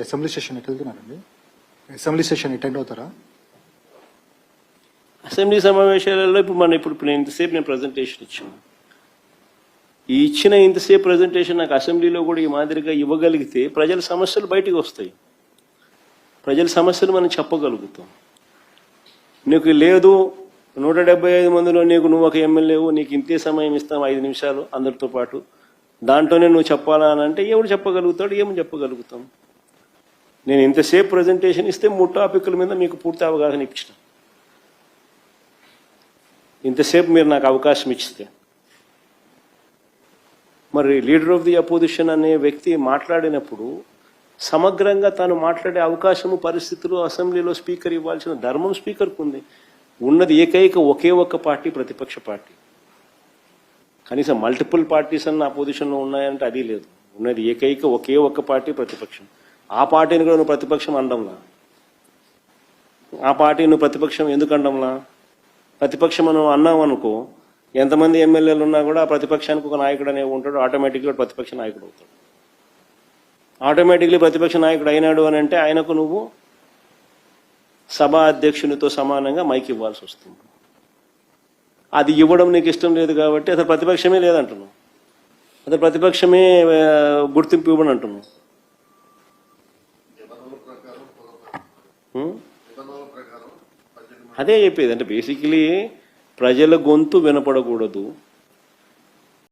Assembly session ఎటు వెళ్తున్నారండి assembly session attend అవుతారా? అసెంబ్లీ సమావేశాలలో ఇప్పుడు మన ఇప్పుడు నేను ఇంతసేపు నేను ప్రజెంటేషన్ ఇచ్చాను. ఈ ఇచ్చిన ఇంతసేపు ప్రజెంటేషన్ నాకు అసెంబ్లీలో కూడా ఈ మాదిరిగా ఇవ్వగలిగితే ప్రజల సమస్యలు బయటికి వస్తాయి. ప్రజల సమస్యలు మనం చెప్పగలుగుతాం. నీకు లేదు నూట డెబ్బై ఐదు మందిలో నీకు నువ్వు ఒక ఎమ్మెల్యేవు నీకు ఇంతే సమయం ఇస్తాం ఐదు నిమిషాలు అందరితో పాటు. దాంట్లోనే నువ్వు చెప్పాలా అని అంటే ఎవడు చెప్పగలుగుతాడు ఏమి చెప్పగలుగుతాం? నేను ఇంతసేపు ప్రజెంటేషన్ ఇస్తే మూడు టాపిక్ల మీద మీకు పూర్తి అవగాహన ఇచ్చిన ఇంతసేపు మీరు నాకు అవకాశం ఇచ్చితే మరి లీడర్ ఆఫ్ ది అపోజిషన్ అనే వ్యక్తి మాట్లాడినప్పుడు సమగ్రంగా తాను మాట్లాడే అవకాశము పరిస్థితులు అసెంబ్లీలో స్పీకర్ ఇవ్వాల్సిన ధర్మం స్పీకర్కు ఉంది. ఉన్నది ఏకైక ఒకే ఒక్క పార్టీ ప్రతిపక్ష పార్టీ. కనీసం మల్టిపుల్ పార్టీస్ అన్న అపోజిషన్లో ఉన్నాయంటే అది లేదు. ఉన్నది ఏకైక ఒకే ఒక్క పార్టీ ప్రతిపక్షం. ఆ పార్టీని కూడా నువ్వు ప్రతిపక్షం అండంలా ఆ పార్టీ నువ్వు ప్రతిపక్షం ఎందుకు అండంలా ప్రతిపక్షం మనం అన్నావు అనుకో ఎంతమంది ఎమ్మెల్యేలు ఉన్నా కూడా ఆ ప్రతిపక్షానికి ఒక నాయకుడు అనే ఉంటాడు ఆటోమేటిక్గా ప్రతిపక్ష నాయకుడు అవుతాడు. ఆటోమేటిక్లీ ప్రతిపక్ష నాయకుడు అయినాడు అని అంటే ఆయనకు నువ్వు సభా అధ్యక్షునితో సమానంగా మైక్ ఇవ్వాల్సి వస్తుంది. అది ఇవ్వడం నీకు ఇష్టం లేదు కాబట్టి అసలు ప్రతిపక్షమే లేదంటున్నావు. అసలు ప్రతిపక్షమే గుర్తింపు ఇవ్వడం అంటున్నావు అదే చెప్పేది అంటే బేసికలీ ప్రజల గొంతు వినపడకూడదు.